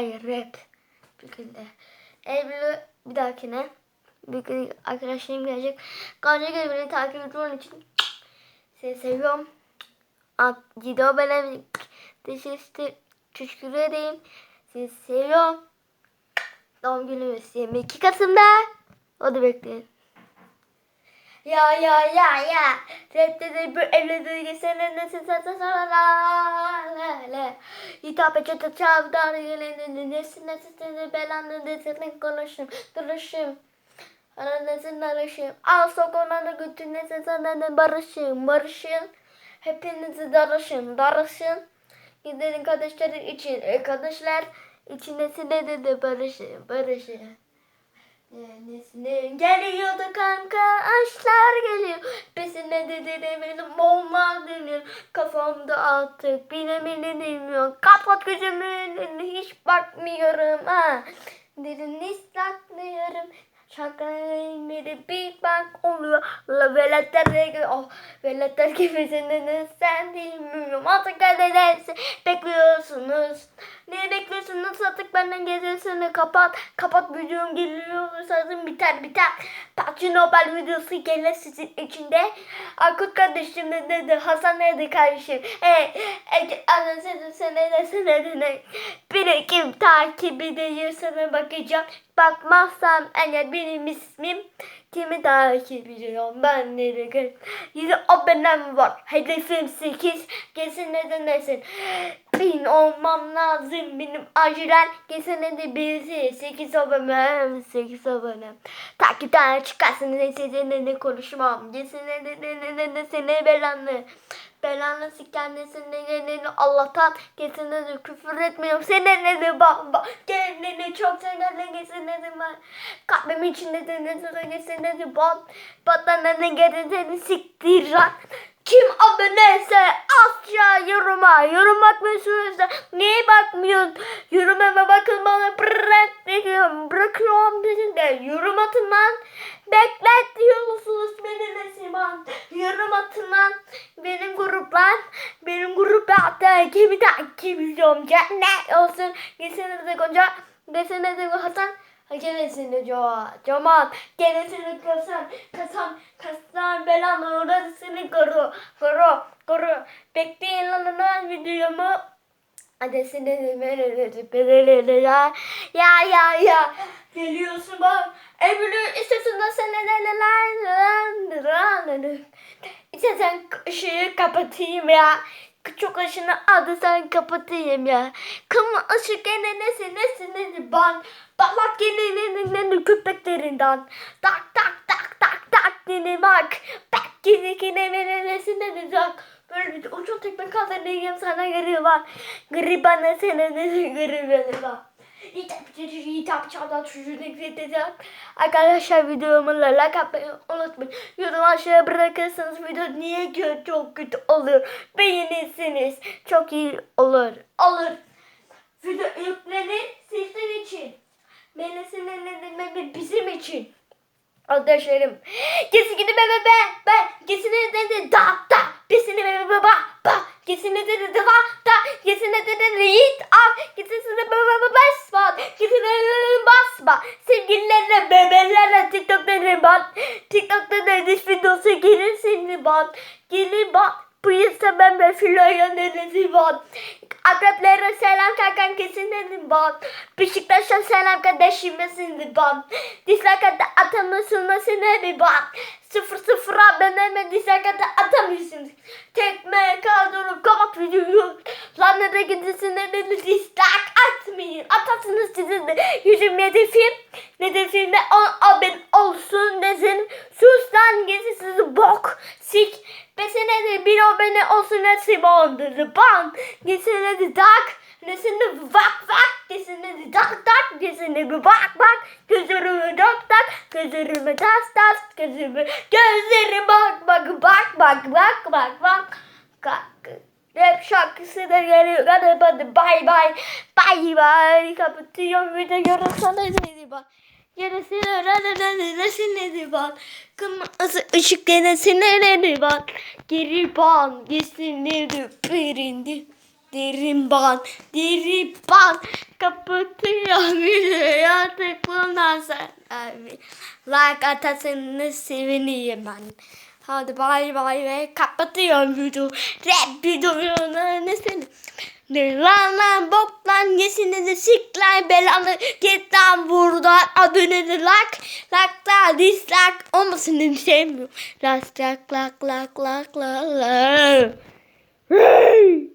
Hayır rap. Şekilde. Eylül bir dahakine. Bir gün arkadaşlarım gelecek. Gonca Gül beni takip ettiğin için seni seviyorum. Gido benim teşekkür, teşekkür edeyim. Sizi seviyorum. Doğum günümüz 22 Kasım'da. O da bekleyin. Ya ya ya ya. Redde bir evliliği geçene nesin satsa sana la la la. Hitap et çatı çavdar geleni nesin nesin seni belanı nesin konuşum duruşum. Ana nesin arışım. Al sokağına götür nesin sana ne barışım barışın. Hepinizi darışın darışın. Gidelim kardeşlerin için. E, kardeşler için nesin ne dedi barışın barışın. Yenisine geliyordu kanka? Aşklar geliyor. Pesine dedi benim olmaz deniyor Kafamda artık bilemini bilmiyorum Kapat gözümü hiç bakmıyorum ha. Derin ıslatmıyorum Şarkıları bir bak oluyor. La veletler gibi oh Veletler gibisiniz sen bilmiyorum. Artık nedense bekliyorsunuz. Ne bekliyorsunuz? Artık benden geziyorsunuz kapat. Kapat videom geliyor. Sanırım biter biter. PUBG Nobel videosu gelir sizin içinde. Akut kardeşim ne dedi? Hasan nerede kardeşim? Hey Ege anasını sen ne sen ne ne Bir kim takip ediyorsan bakacağım Bakmazsam eğer benim ismim Kimi takip ediyorum ben nereye Yine abonem var Hedefim 8 Kesin neden nesin Bin olmam lazım benim acilen Kesin de birisi 8 abonem 8 abonem Takipten çıkarsın ne konuşmam Kesin de ne ne ne ne seni belanlı Belanı kendisini geleni Allah'tan kesinlikle küfür etmiyorum. Seninle de bak. Kendini çok seninle kesinlikle de ben. Kalbim içinde de ne sonra kesinlikle de bak. Batana ne gerisini siktir lan. Kim aboneyse aşağı yoruma. Yorum bakmıyorsunuz da niye bakmıyorsun? Yoruma bakın bana bırakıyorum. Bırakıyorum dedim de yorum atın lan. Bekletiyorsunuz Nesiman. Yorum atın lan. Benim grup lan. Benim grup hatta kimi takip ediyorum. Cennet olsun. Geçsene de Gonca. Geçsene de Hasan. Gelesini Joa, Cemal, gelesini Kasan, Kasan, Kasan, Belan, orasını koru, koru, koru. Bekleyin lan lan videomu. Adresini verelim, ya, ya, ya, ya. Geliyorsun bak, Eylül istiyorsun da sen ne ne ne ne İstersen ışığı kapatayım ya. Çok ışını adı sen kapatayım ya. Kımı ışık gene nesi nesi nesi ban. Balak gene ne ne ne köpeklerinden. Tak tak tak tak tak dene bak. Bak gene gene ne nesi ne tak. Böyle bir uçun tekme. Gri bana sana ne gri var. Hitap çağdan çocuğunu ekleteceğim. Arkadaşlar videomu like atmayı unutmayın. Yorum aşağıya bırakırsanız video niye çok kötü olur. Beğenirsiniz. Çok iyi olur. Olur. Video yüklenir sizin için. Ne bizim için. Arkadaşlarım. Kesin gidin be be be. Ben kesin de da da. Kesin de be be ba ba. Kesin de da da. Kesin de de de it al. Kesin de be be be basma. Kesin de basma. Sevgililerle bebelerle TikTok'ta bak. TikTok'ta da diş videosu gelir bak. Bu yüzden ben de filoya neresi bak. Akreplere selam kankan kesin dedim bak. Beşiktaş'a selam kardeşime şimdi bak. Dislike at atamıyorsun nasıl ne bir bak. Sıfır sıfır aboneme dislike at atamıyorsun. Tekme kaldırıp kapat videoyu. Lan nereye gidiyorsun ne dislike atmayın. Atarsınız sizin de. Yüzüm hedefim. Hedefimde on abone olsun desin. Sus lan sizi bok. Sik. Besene de bir abone olsun nasip oldu. Ban. Gesine de dak. Nesine vak vak. Gesine de dak dak. Gesine bir bak bak. Gözlerime dak dak. Gözlerime tas tas. Gözlerime gözlerime bak bak bak bak bak bak bak. Bak. Rap şarkısı da geliyor. Hadi hadi bay bay. Bay bay. Kapatıyorum videoyu. Sana dedi bak. Yarısını öğrenemedi nedir bak. Kırmızı ışık denesine nedir bak. Geri ban gitsin nedir birindi. Diriban, diriban. Kapatıyor videoyu artık bundan sonra. Like atasını sevineyim ben. Hadi bay bay ve kapatıyorum video. Rap videolarını seni. Lan lan bok lan yesini de sik lan belanı git lan buradan abone de like like da dislike olmasını sevmiyorum. Like like like like like like like.